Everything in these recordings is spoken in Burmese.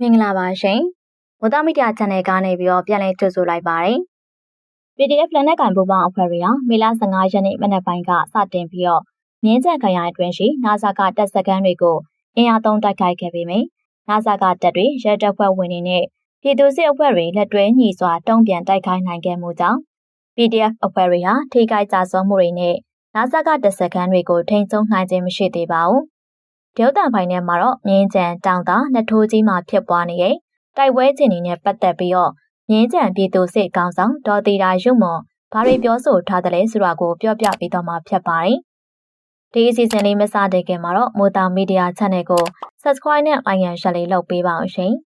မင်္ဂလာပါရှင်။ဝတ္တမီဒီယာ channel ကနေပြီးတော့ပြန်လည်ကြိုဆိုလိုက်ပါတယ်။ PDF လက်နက်ကင်ပူပေါင်းအဖွဲ့တွေဟာမေလ15ရက်နေ့မနက်ပိုင်းကစတင်ပြီးတော့မြင်းချက်ခရိုင်အတွင်းရှိနာဆာကတပ်စခန်းတွေကိုအင်အားသုံးတိုက်ခိုက်ခဲ့ပေမယ့်နာဆာကတပ်တွေရဲတပ်ဖွဲ့ဝင်တွေနဲ့ပြည်သူစစ်အဖွဲ့တွေလက်တွဲညီစွာတုံ့ပြန်တိုက်ခိုက်နိုင်ခဲ့မှုကြောင့် PDF အဖွဲ့တွေဟာထိခိုက်ကြဆုံးမှုတွေနဲ့နာဆာကတပ်စခန်းတွေကိုထိန်းချုပ်နိုင်ခြင်းမရှိသေးပါဘူး။ ဒေုတ်တန်ပိုင်းထဲမှာတော့မြင်းကြံတောင်တာနှစ်ထိုးကြီးမှာဖြစ်ပွားနေတဲ့တိုက်ပွဲခြင်းတွေနဲ့ပတ်သက်ပြီးတော့မြင်းကြံပြည်သူစစ်ကောင်ဆောင်ဒေါ်တီတာရုံမွန်ဘာတွေပြောဆိုထားတယ်လဲဆိုတာကိုပြောပြပေးတော့မှာဖြစ်ပါတယ်။ဒီအစီအစဉ်လေးမစတဲ့ခင်မှာတော့မိုတာမီဒီယာ channel ကို subscribe နဲ့ like and share လေးလုပ်ပေးပါအောင်ရှင်။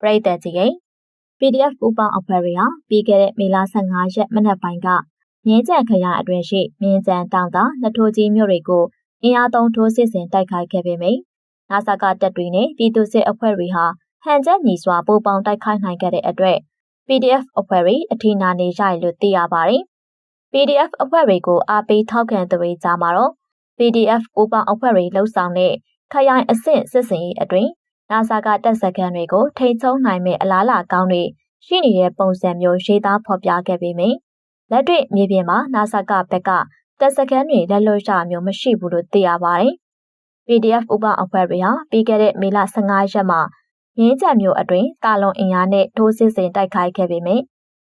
ပရိသတ်ကြီး PDF ပူပေါင်းအဖွဲ့တွေဟာပြီးခဲ့တဲ့မေလ15ရက်မနက်ပိုင်းက မြင်းကြံခရိုင်အတွင်းရှိမြင်းကြံတောင်သာနှစ်ထိုးကြီးမြို့တွေကိုအင်အားသုံးထိုးစစ်ဆင်တိုက်ခိုက်ခဲ့ပေမယ့်နာဆာကတပ်တွေနဲ့ပြည်သူစစ်အဖွဲ့တွေဟာဟန်ချက်ညီစွာပိုပေါင်းတိုက်ခိုက်နိုင်ခဲ့တဲ့အတွက် PDF အဖွဲ့တွေအထီးနာနေကြရလို့သိရပါတယ်။ PDF အဖွဲ့တွေကိုအားပေးထောက်ခံသူတွေကြားမှာတော့ PDF ပူပေါင်းအဖွဲ့တွေလှုပ်ဆောင်တဲ့ခရိုင်အဆင့်စစ်စင်ရေးအတွင်းနာဆာကတပ်စခန်းတွေကိုထိန်းချုပ်နိုင်မဲ့အလားအလာကောင်းတွေရှိနေတဲ့ပုံစံမျိုးရေးသားဖော်ပြခဲ့ပေမယ့် လက်တွေ့မြေပြင်မှာနာဆာကဘက်ကတပ်စခန်းတွေလက်လွတ်ရမျိုးမရှိဘူးလို့သိရပါတယ်။ PDF ဥပအဖွဲ့တွေဟာပြီးခဲ့တဲ့မေလ15ရက်မှာရင်းကြံမျိုးအတွင်းကာလွန်အင်အားနဲ့ထိုးစစ်ဆင်တိုက်ခိုက်ခဲ့ပေမယ့်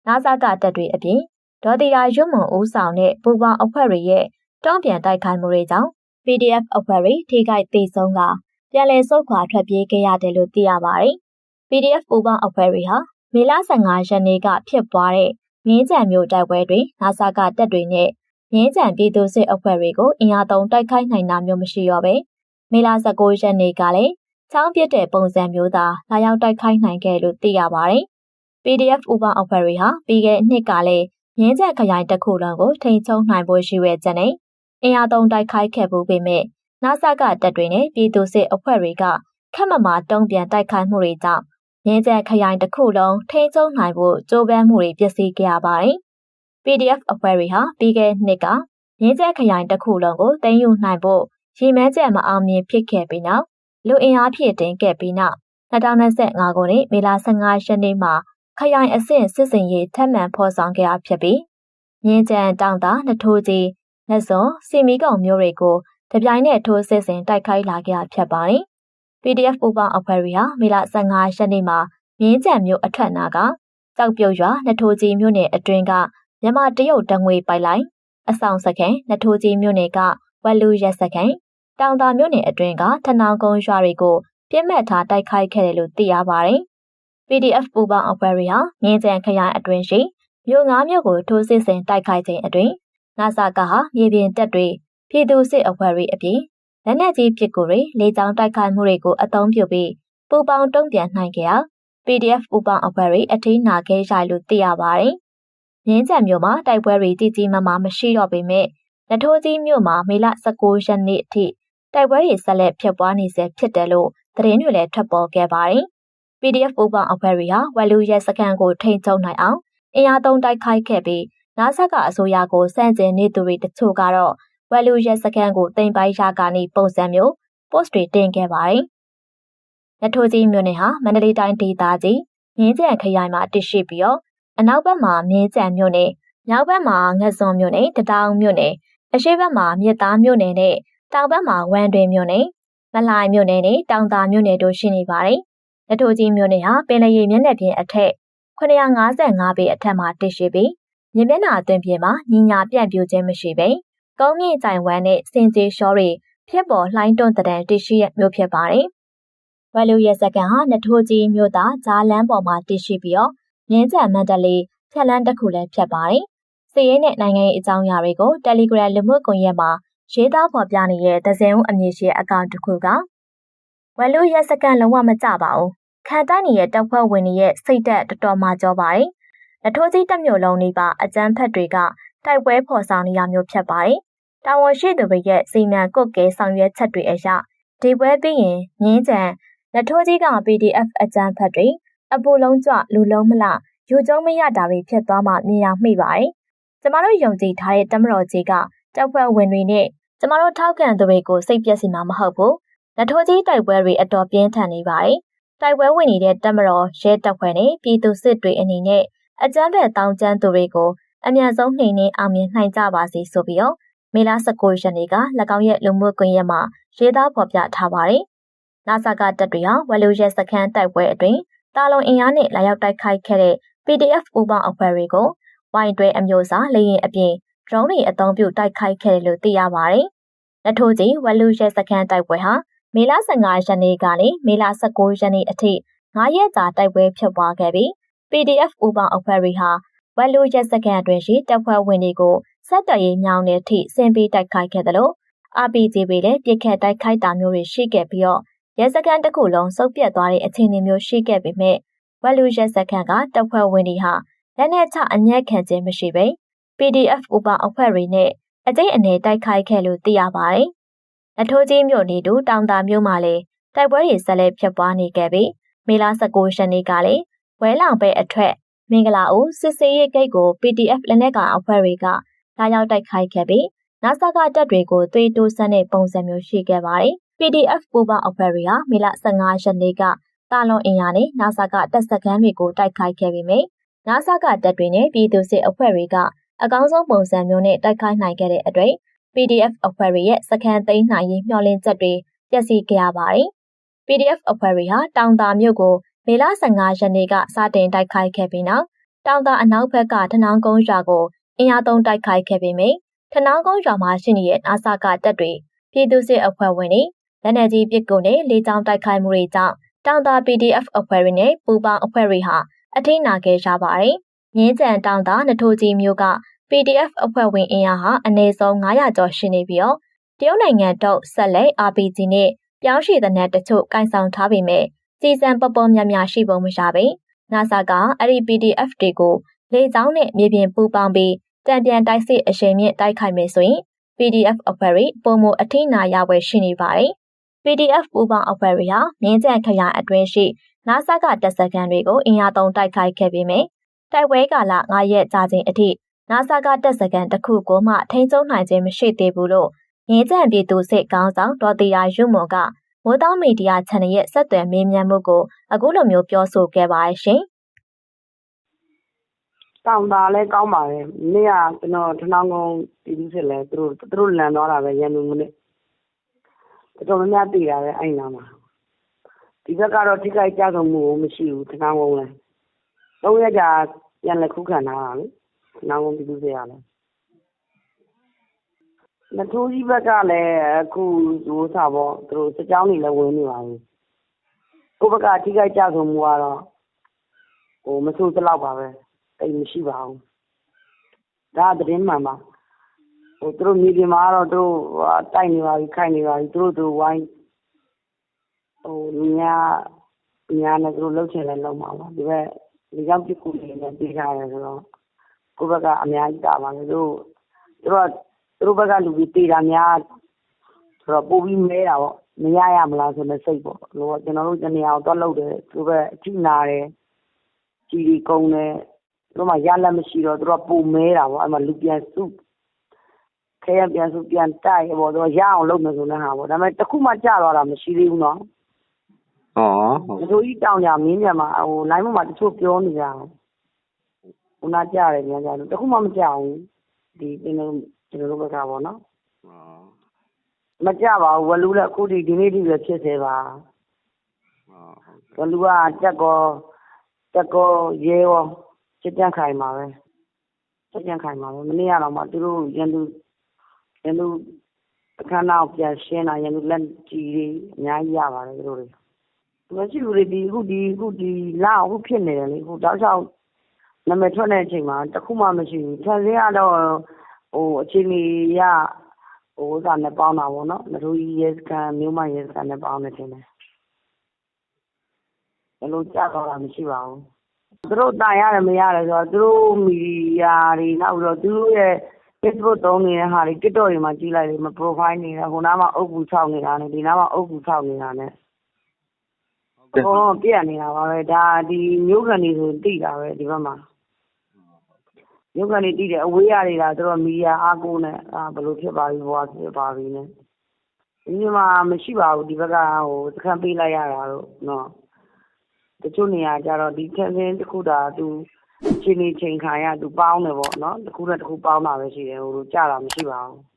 နာဆာကတပ်တွေအပြင်ဒေါ်တီရာရွတ်မွန်ဦးဆောင်တဲ့ပူပေါင်းအဖွဲ့တွေရဲ့တုံ့ပြန်တိုက်ခိုက်မှုတွေကြောင့် PDF အဖွဲ့တွေထိခိုက်သေးဆုံးကပြန်လည်ဆုတ်ခွာထွက်ပြေးခဲ့ရတယ်လို့သိရပါတယ်။ PDF ပူပေါင်းအဖွဲ့တွေဟာမေလ15ရက်နေ့ကဖြစ်ပွားတဲ့ ငင်းကြံမျိုးတိုက်ပွဲတွင်နာဆာကတပ်တွေနဲ့ငင်းကြံပြည်သူစစ်အဖွဲ့တွေကိုအင်အားသုံးတိုက်ခိုက်နိုင်တာမျိုးမရှိတော့ပဲမေလ19ရက်နေ့ကလည်းချောင်းပြစ်တဲ့ပုံစံမျိုးသာလာရောက်တိုက်ခိုက်နိုင်ခဲ့လို့သိရပါတယ်။ PDF ဥပအဖွဲ့တွေဟာပြီးခဲ့နှစ်ကလည်းငင်းကြံခရိုင်တစ်ခုလုံးကိုထိန်းချုပ်နိုင်ဖို့ရှိရဲ့တဲ့နဲ့အင်အားသုံးတိုက်ခိုက်ခဲ့မှုပေမဲ့နာဆာကတပ်တွေနဲ့ပြည်သူစစ်အဖွဲ့တွေကခက်မမာတုံ့ပြန်တိုက်ခိုက်မှုတွေကြောင့် ငင်းကြံခရိုင်တစ်ခုလုံးထိန်းချုပ်နိုင်ဖို့ကြိုးပမ်းမှုတွေပျက်စီးခဲ့ရပါတယ်။ PDF အဖွဲ့တွေဟာပြီးခဲ့နှစ်ကရင်းကျက်ခရိုင်တစ်ခုလုံးကိုသိမ်းယူနိုင်ဖို့ရည်မှန်းချက်မအောင်မြင်ဖြစ်ခဲ့ပြီးနောက်လူအင်အားဖြည့်တင်ခဲ့ပြီးနောက်2025ခုနှစ်မေလ15ရက်နေ့မှာခရိုင်အဆင့်စစ်စင်ရေးထပ်မံဖော်ဆောင်ခဲ့တာဖြစ်ပြီးမြင်းကြံတောင်တာနထိုးကြီးလက်စုံစီမီကုံမျိုးတွေကိုတပြိုင်နက်ထိုးစစ်ဆင်တိုက်ခိုက်လာခဲ့တာဖြစ်ပါတယ်။ PDF ပူပေါင်းအဖွဲ့တွေဟာမေလ15ရက်နေ့မှာမြင်းကြံမျိုးအထက်နာကကြောက်ပြုတ်ရွာနထိုးကြီးမြို့နယ်အတွင်းကမြန်မာတရုတ်တငွေပိုက်လိုင်းအဆောင်စခန်းနထိုးကြီးမြို့နယ်ကဝက်လူရက်စခန်းတောင်တာမြို့နယ်အတွင်းကထနောင်ကုန်းရွာတွေကိုပြစ်မှတ်ထားတိုက်ခိုက်ခဲ့တယ်လို့သိရပါတယ်။ PDF ပူပေါင်းအဖွဲ့တွေဟာမြင်းကြံခရိုင်အတွင်းရှိမြို့ငါးမြို့ကိုထိုးစစ်ဆင်တိုက်ခိုက်ခြင်းအတွင်းနာဆာကဟာမြေပြင်တပ်တွေပြည်သူစစ်အဖွဲ့တွေအပြင် လက်နက်ကြီးပစ်ကူတွေလေကြောင်းတိုက်ခိုက်မှုတွေကိုအသုံးပြုပြီးပူပေါင်းတုံ့ပြန်နိုင်ခဲ့ရာ PDF ပူပေါင်းအဖွဲ့တွေအထင်းနာခဲ့ရလို့သိရပါတယ်။မြင်းကြံမြို့မှာတိုက်ပွဲတွေကြီးကြီးမားမားမရှိတော့ပေမဲ့နထိုးကြီးမြို့မှာမေလ19ရက်နေ့အထိတိုက်ပွဲတွေဆက်လက်ဖြစ်ပွားနေဆဲဖြစ်တယ်လို့သတင်းတွေလည်းထွက်ပေါ်ခဲ့ပါတယ်။ PDF ပူပေါင်းအဖွဲ့တွေဟာဝက်လူရဲစခန်းကိုထိန်းချုပ်နိုင်အောင်အင်အားသုံးတိုက်ခိုက်ခဲ့ပြီးနာဆက်ကအစိုးရကိုစန့်ကျင်နေသူတွေတချို့ကတော့ ဝက်လူရဲစခန်းကိုတင်ပိုက်ရာကနေပုံစံမျိုး post တွေတင်ခဲ့ပါတယ်။နထိုးကြီးမြို့နယ်ဟာမန္တလေးတိုင်းဒေသကြီးမြင်းကြံခရိုင်မှာတည်ရှိပြီးတော့အနောက်ဘက်မှာမြင်းကြံမြို့နယ်မြောက်ဘက်မှာငစွန်မြို့နယ်တတောင်မြို့နယ်အရှေ့ဘက်မှာမြစ်သားမြို့နယ်နဲ့တောင်ဘက်မှာဝမ်တွင်မြို့နယ်မလှိုင်မြို့နယ်နဲ့တောင်သာမြို့နယ်တို့ရှိနေပါတယ်။လက်ထိုးကြီးမြို့နယ်ဟာပင်လယ်မျက်နှာပြင်အထက်955ပေအထက်မှာတည်ရှိပြီးမြေမျက်နှာအတွင်ပြင်မှာညီညာပြန့်ပြူခြင်းမရှိပေ ကုန်းမြင့်ကြိုင်ဝမ်းနဲ့စင်ကြေရှောတွေဖြစ်ပေါ်လှိုင်းတွန်းတဲ့တည်ရှိရမြို့ဖြစ်ပါတယ်။ဝယ်လူရဲစကန်ဟာနထိုးကြီးမြို့သားဂျားလန်းပေါ်မှာတည်ရှိပြီးတော့မြင်းကြံမန္တလေးဖြက်လန်းတစ်ခုလည်းဖြစ်ပါတယ်။စီးရဲနဲ့နိုင်ငံရေးအကြောင်းအရာတွေကို Telegram လူမှုကွန်ရက်မှာရေးသားဖော်ပြနေတဲ့ဒဇင်ဦးအမည်ရှိအကောင့်တစ်ခုကဝယ်လူရက်စကန်လုံးဝမကြပါဘူး။ခံတိုက်နေတဲ့တပ်ဖွဲ့ဝင်တွေရဲ့စိတ်သက်တော်တော်မှကြောပါတယ်။လက်ထိုးကြီးတစ်မျိုးလုံးနေပါအကြမ်းဖက်တွေက တိုက်ပွဲဖော်ဆောင်နေရမျိုးဖြစ်ပါတယ်။တာဝန်ရှိသူတွေရဲ့စီမံကုတ်ကဲဆောင်ရွက်ချက်တွေအရဒီပွဲပြီးရင်ငင်းကြံလက်ထိုးကြီးက PDF အကြမ်းဖက်တွေအပူလုံးကြွလူလုံးမလယူကျုံမရတာတွေဖြစ်သွားမှမြင်ရမိပါတယ်။ကျမတို့ယုံကြည်ထားတဲ့တမတော်ကြီးကတပ်ဖွဲ့ဝင်တွေနဲ့ကျမတို့ထောက်ခံသူတွေကိုစိတ်ပျက်စီမှာမဟုတ်ဘူး။နထိုးကြီးတိုက်ပွဲတွေအတော်ပြင်းထန်နေပါတယ်။တိုက်ပွဲဝင်နေတဲ့တပ်မတော်ရဲတပ်ဖွဲ့နဲ့ပြည်သူစစ်တွေအနေနဲ့အကြမ်းဖက်တောင်းကျမ်းသူတွေကို အမြန်ဆုံးနှိမ်နင်းအောင်မြင်နိုင်ကြပါစေဆိုပြီးတော့မေလ19ရက်နေ့က၎င်းရဲ့လူမှုကွန်ရက်မှာရေးသားဖော်ပြထားပါတယ်။နာဆာကတပ်တွေဟာဝလူရဲစခန်းတိုက်ပွဲအတွင်းတာလုံအင်အားနဲ့လာရောက်တိုက်ခိုက်ခဲ့တဲ့ PDF ပူပေါင်းအဖွဲ့တွေကိုဝိုင်းတွဲအမျိုးအစားလေရင်အပြင် drone တွေအသုံးပြုတိုက်ခိုက်ခဲ့တယ်လို့သိရပါတယ်။လက်ထိုးကြီးဝလူရဲစခန်းတိုက်ပွဲဟာမေလ15ရက်နေ့ကနေမေလ19ရက်နေ့အထိ9ရက်ကြာတိုက်ပွဲဖြစ်ပွားခဲ့ပြီး PDF ပူပေါင်းအဖွဲ့တွေဟာ ဝလူရဲစခန်းအတွင်းရှိတပ်ဖွဲ့ဝင်တွေကိုစက်တရေးမြောင်းတဲ့အထိဆင်းပြီးတိုက်ခိုက်ခဲ့တယ်လို့ RPG တွေလည်းပြစ်ခတ်တိုက်ခိုက်တာမျိုးတွေရှိခဲ့ပြီးတော့ရဲစခန်းတစ်ခုလုံးစုပ်ပြတ်သွားတဲ့အခြေအနေမျိုးရှိခဲ့ပေမဲ့ဝလူရဲစခန်းကတပ်ဖွဲ့ဝင်တွေဟာလက်နက်ချအညက်ခံခြင်းမရှိဘဲ PDF ဥပအဖွဲ့တွေနဲ့အကျိတ်အနေတိုက်ခိုက်ခဲ့လို့သိရပါတယ်။အထိုးကြီးမြို့နေတူတောင်တာမြို့မှာလည်းတိုက်ပွဲတွေဆက်လက်ဖြစ်ပွားနေခဲ့ပြီးမေလ19ရက်နေ့ကလည်းဝဲလောင်ပဲအထက် မင်္ဂလာဦးစစ်စေးရိတ်ဂိတ်ကို PDF လက်နက်ကောင်အဖွဲ့တွေကလာရောက်တိုက်ခိုက်ခဲ့ပြီးနာဆာကတပ်တွေကိုသွေးတိုးဆန်းတဲ့ပုံစံမျိုးရှိခဲ့ပါတယ်။ PDF ပူပေါင်းအဖွဲ့တွေဟာမေလ15ရက်နေ့ကတာလွန်အင်ယာနဲ့နာဆာကတပ်စခန်းတွေကိုတိုက်ခိုက်ခဲ့ပြီးမြနာဆာကတပ်တွေနဲ့ပြည်သူစစ်အဖွဲ့တွေကအကောင်းဆုံးပုံစံမျိုးနဲ့တိုက်ခိုက်နိုင်ခဲ့တဲ့အတွက် PDF အဖွဲ့တွေရဲ့စခန်းသိမ်းနိုင်ရေးမျှော်လင့်ချက်တွေပျက်စီးခဲ့ရပါတယ်။ PDF အဖွဲ့တွေဟာတောင်တာမြို့ကို မေလ15ရက်နေ့ကစတင်တိုက်ခိုက်ခဲ့ပြီးနောက်တောင်တာအနောက်ဘက်ကထနောင်းကုန်းရွာကိုအင်အားသုံးတိုက်ခိုက်ခဲ့ပေမယ့်ထနောင်းကုန်းရွာမှာရှိနေတဲ့နာဆာကတပ်တွေပြည်သူစစ်အဖွဲ့ဝင်တွေလက်နက်ကြီးပစ်ကူနဲ့လေကြောင်းတိုက်ခိုက်မှုတွေကြောင့်တောင်တာ PDF အဖွဲ့တွေနဲ့ပူပေါင်းအဖွဲ့တွေဟာအထိနာခဲ့ကြပါတယ်။ငင်းကြံတောင်တာနထိုးကြီးမျိုးက PDF အဖွဲ့ဝင်အင်အားဟာအနည်းဆုံး900ကျော်ရှိနေပြီးတော့တရုတ်နိုင်ငံတော့ဆက်လက် RPG နဲ့ပြောင်းရွှေ့တဲ့နက်တချို့ကင်ဆောင်ထားပေမဲ့ စီစံပပေါ်များများရှိပုံမရပေ။ NASA ကအဲ့ဒီ PDF တွေကိုလေကြောင်းနဲ့မြေပြင်ပူးပေါင်းပြီးတံပြန်တိုက်စစ်အရှိန်မြင့်တိုက်ခိုက်မယ်ဆိုရင် PDF အဖွဲ့တွေပုံမအထိနာရဝယ်ရှိနေပါတယ်။ PDF ပူးပေါင်းအဖွဲ့တွေဟာမြင်းကြံခရိုင်အတွင်းရှိ NASA ကတပ်စခန်းတွေကိုအင်အားသုံးတိုက်ခိုက်ခဲ့ပေမဲ့တိုက်ပွဲကာလ9ရက်ကြာချိန်အထိနာဆာကတပ်စခန်းတစ်ခုကိုမှထိန်းချုပ်နိုင်ခြင်းမရှိသေးဘူးလို့ငင်းကြံပြည်သူစစ်ကောင်းဆောင်ဒေါ်တီယာရုမော်က မိုးတောင်းမီဒီယာ channel ရဲ့ဆက်သွယ်မေးမြန်းမှုကိုအခုလိုမျိုးပြောဆိုခဲ့ပါတယ်ရှင်။တောင်တာလည်းကောင်းပါတယ်။နေ့ကကျွန်တော်ထနောင်းကုန်းပြည်သူစစ်လဲသူတို့သူတို့လန်သွားတာပဲရန်သူမနေ့တော်တော်များများတည်တာပဲအဲ့နာမှာဒီဘက်ကတော့ထိခိုက်ကြဆုံးမှုမရှိဘူးထနောင်းကုန်းလဲသုံးရက်ကြာပြန်လဲခုခံထားတာလေနောင်ကုန်ပြည်သူ့ဆေးရလဲ နထိုးကြီးဘက်ကလည်းအခုဟိုစားပေါ့သူတို့စကြောင်းတွေလည်းဝင်နေပါပြီကိုဘက်ကထိခိုက်ကြဆုံးမှုကတော့ဟိုမဆိုးတလောက်ပါပဲတိတ်မရှိပါဘူးဒါသတင်းမှန်ပါဟိုသူတို့မြေပြင်မှာတော့သူတို့တိုက်နေပါပြီခိုက်နေပါပြီသူတို့သူဝိုင်းဟိုလူများများနဲ့သူတို့လှုပ်ချင်လဲလှုပ်မှာပါဒီဘက်လေကြောင်းပစ်ကူနေနဲ့ပြေးထားတယ်ဆိုတော့ကိုယ့်ဘက်ကအများကြီးတာပါတယ်သူတို့သူတို့ကသူ တို့ဘက်ကလူတွေတေတာများဆိုတော့ပိုပြီးမဲတာပေါ့မရရမလားဆိုတဲ့စိတ်ပေါ့လို့ကျွန်တော်တို့တနေရာကိုတော့လှုပ်တယ်သူတို့ဘက်အထိနာတယ်ကြီးကြီးကုန်းတယ်သူတို့မှရလက်မရှိတော့သူတို့ကပိုမဲတာပေါ့အဲ့မှာလူပြန်စုခဲရပြန်စုပြန်တိုက်ပေါ့သူရအောင်လုပ်မယ်ဆိုတဲ့ဟာပေါ့ဒါပေမဲ့တခုမှကြာသွားတာမရှိသေးဘူးနော်ဩဒီလိုကြီးတောင်ကြမင်းပြန်မှာဟို line မှာတချို့ပြောနေကြတယ်ခုနကြတယ်များကြတယ်တခုမှမကြဘူးဒီကျွန်တော် ကျွန်တော်တို့ဘက်ကပေါ့နော်မကြပါဘူးဝလူလည်းအခုဒီဒီနေ့ထိပဲဖြစ်သေးပါဝလူကတက်ကောတက်ကောရဲရောစစ်ကြံခိုင်မှာပဲစစ်ကြံခိုင်မှာပဲမနေ့ကတော့မှသူတို့ရန်သူရန်သူအခမ်းအနားပြန်ရှင်းတာရန်သူလက်ကြီးတွေအများကြီးရပါတယ်သူတို့တွေမရှိဘူးလေဒီအခုဒီအခုဒီလာအခုဖြစ်နေတယ်လေအခုတောက်လျှောက်နာမည်ထွက်တဲ့အချိန်မှာတခုမှမရှိဘူး။ခြံစည်းကတော့ ဟိုအခြေအနေအရဟိုဥစ္စာနဲ့ပေါင်းတာပေါ့နော်။နထိုးကြီးရဲစခန်းမြို့မရဲစခန်းနဲ့ပေါင်းတယ်ထင်တယ်။ဘယ်လိုကျသွားတာမရှိပါဘူး။သူတို့တိုင်ရတယ်မရတယ်ဆိုတော့သူတို့မီဒီယာတွေနောက်ပြီးတော့သူတို့ရဲ့ Facebook သုံးနေတဲ့ဟာတွေ TikTok တွေမှာကြည့်လိုက်လေ profile နေတာဟိုနားမှာအုတ်ဂူခြောက်နေတာနဲ့ဒီနားမှာအုတ်ဂူခြောက်နေတာနဲ့အကုန်လုံးပြက်နေတာပါပဲဒါဒီမျိုးခံတွေဆိုသိတာပဲဒီဘက်မှာ ရုပ်ကနေတည်တယ်အဝေးရနေတာသူတို့မီဒီယာအားကိုးနဲ့အာဘယ်လိုဖြစ်ပါပြီဘွာဖြစ်ပါပြီနဲ့ဒီမှာမရှိပါဘူးဒီဘက်ကဟိုစခန်းပေးလိုက်ရတာတော့နော်တချို့နေရာကျတော့ဒီခန်းစင်းတစ်ခုတာသူချင်းနေချိန်ခါရသူပေါင်းတယ်ပေါ့နော်တစ်ခုနဲ့တစ်ခုပေါင်းတာပဲရှိတယ်ဟိုလိုကြတာမရှိပါဘူး